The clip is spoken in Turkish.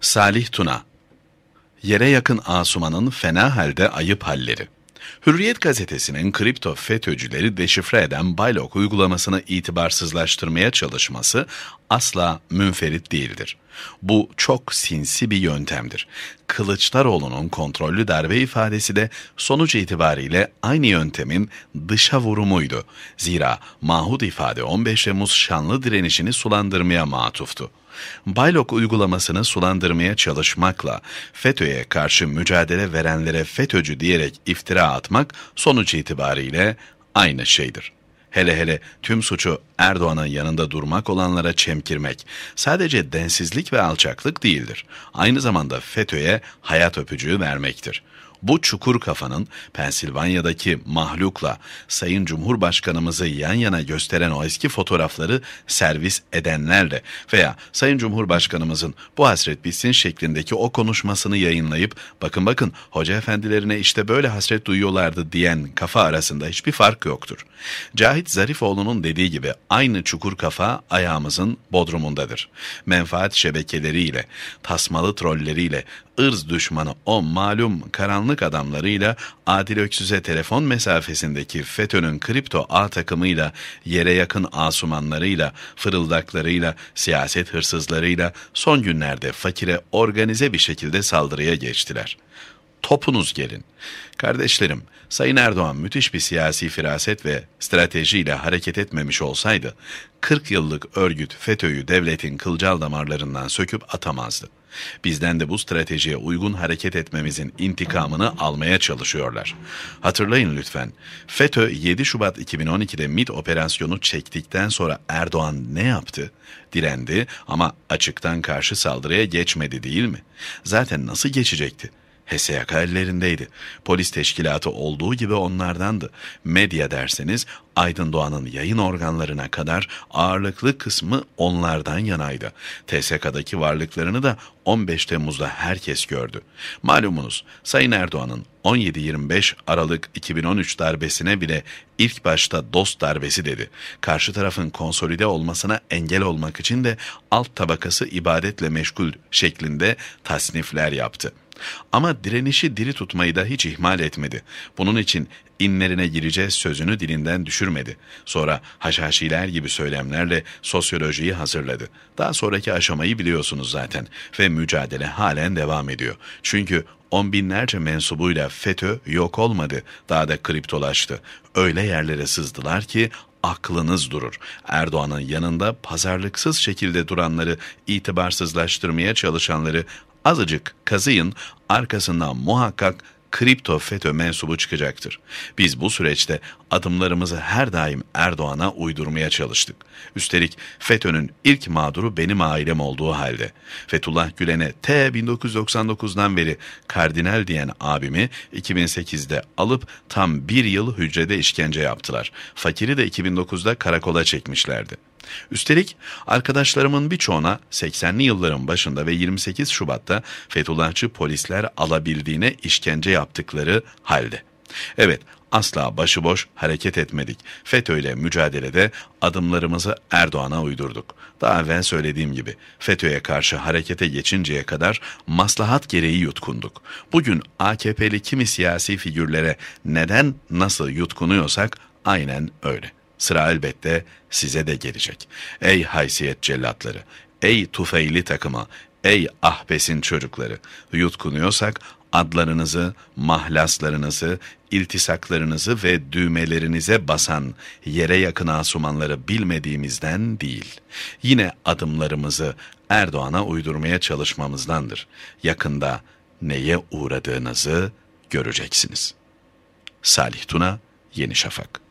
Salih Tuna Yere yakın Asuman'ın fena halde ayıp halleri. Hürriyet gazetesinin kripto FETÖ'cüleri deşifre eden Baylok uygulamasını itibarsızlaştırmaya çalışması asla münferit değildir. Bu çok sinsi bir yöntemdir. Kılıçdaroğlu'nun kontrollü darbe ifadesi de sonuç itibariyle aynı yöntemin dışa vurumuydu. Zira mahud ifade 15 Temmuz şanlı direnişini sulandırmaya matuftu. Baylok uygulamasını sulandırmaya çalışmakla FETÖ'ye karşı mücadele verenlere FETÖ'cü diyerek iftira atmak sonuç itibariyle aynı şeydir. Hele hele tüm suçu Erdoğan'ın yanında durmak olanlara çemkirmek sadece densizlik ve alçaklık değildir. Aynı zamanda FETÖ'ye hayat öpücüğü vermektir. Bu çukur kafanın Pensilvanya'daki mahlukla Sayın Cumhurbaşkanımızı yan yana gösteren o eski fotoğrafları servis edenlerle veya Sayın Cumhurbaşkanımızın bu hasret bitsin şeklindeki o konuşmasını yayınlayıp bakın bakın hoca efendilerine işte böyle hasret duyuyorlardı diyen kafa arasında hiçbir fark yoktur. Cahit Zarifoğlu'nun dediği gibi aynı çukur kafa ayağımızın bodrumundadır. Menfaat şebekeleriyle, tasmalı trolleriyle, ırz düşmanı o malum karanlık adamlarıyla Adil Öksüz'e telefon mesafesindeki FETÖ'nün kripto ağ takımıyla, yere yakın asumanlarıyla, fırıldaklarıyla, siyaset hırsızlarıyla son günlerde fakire organize bir şekilde saldırıya geçtiler. Topunuz gelin. Kardeşlerim, Sayın Erdoğan müthiş bir siyasi firaset ve stratejiyle hareket etmemiş olsaydı, 40 yıllık örgüt FETÖ'yü devletin kılcal damarlarından söküp atamazdı. Bizden de bu stratejiye uygun hareket etmemizin intikamını almaya çalışıyorlar. Hatırlayın lütfen. FETÖ 7 Şubat 2012'de MIT operasyonu çektikten sonra Erdoğan ne yaptı? Direndi ama açıktan karşı saldırıya geçmedi değil mi? Zaten nasıl geçecekti? HSYK ellerindeydi. Polis teşkilatı olduğu gibi onlardandı. Medya derseniz Aydın Doğan'ın yayın organlarına kadar ağırlıklı kısmı onlardan yanaydı. TSK'daki varlıklarını da 15 Temmuz'da herkes gördü. Malumunuz Sayın Erdoğan'ın 17-25 Aralık 2013 darbesine bile ilk başta dost darbesi dedi. Karşı tarafın konsolide olmasına engel olmak için de alt tabakası ibadetle meşgul şeklinde tasnifler yaptı. Ama direnişi diri tutmayı da hiç ihmal etmedi. Bunun için inlerine gireceğiz sözünü dilinden düşürmedi. Sonra haşhaşiler gibi söylemlerle sosyolojiyi hazırladı. Daha sonraki aşamayı biliyorsunuz zaten ve mücadele halen devam ediyor. Çünkü on binlerce mensubuyla FETÖ yok olmadı, daha da kriptolaştı. Öyle yerlere sızdılar ki aklınız durur. Erdoğan'ın yanında pazarlıksız şekilde duranları, itibarsızlaştırmaya çalışanları azıcık kazıyın, arkasından muhakkak kripto FETÖ mensubu çıkacaktır. Biz bu süreçte adımlarımızı her daim Erdoğan'a uydurmaya çalıştık. Üstelik FETÖ'nün ilk mağduru benim ailem olduğu halde. Fethullah Gülen'e T 1999'dan beri kardinal diyen abimi 2008'de alıp tam bir yıl hücrede işkence yaptılar. Fakiri de 2009'da karakola çekmişlerdi. Üstelik arkadaşlarımın birçoğuna 80'li yılların başında ve 28 Şubat'ta Fethullahçı polisler alabildiğine işkence yaptıkları halde. Evet, asla başıboş hareket etmedik. FETÖ ile mücadelede adımlarımızı Erdoğan'a uydurduk. Daha evvel söylediğim gibi FETÖ'ye karşı harekete geçinceye kadar maslahat gereği yutkunduk. Bugün AKP'li kimi siyasi figürlere neden nasıl yutkunuyorsak aynen öyle. Sıra elbette size de gelecek. Ey haysiyet cellatları, ey tufeyli takımı, ey ahbesin çocukları, yutkunuyorsak adlarınızı, mahlaslarınızı, iltisaklarınızı ve düğmelerinize basan yere yakın asumanları bilmediğimizden değil. Yine adımlarımızı Erdoğan'a uydurmaya çalışmamızdandır. Yakında neye uğradığınızı göreceksiniz. Salih Tuna, Yeni Şafak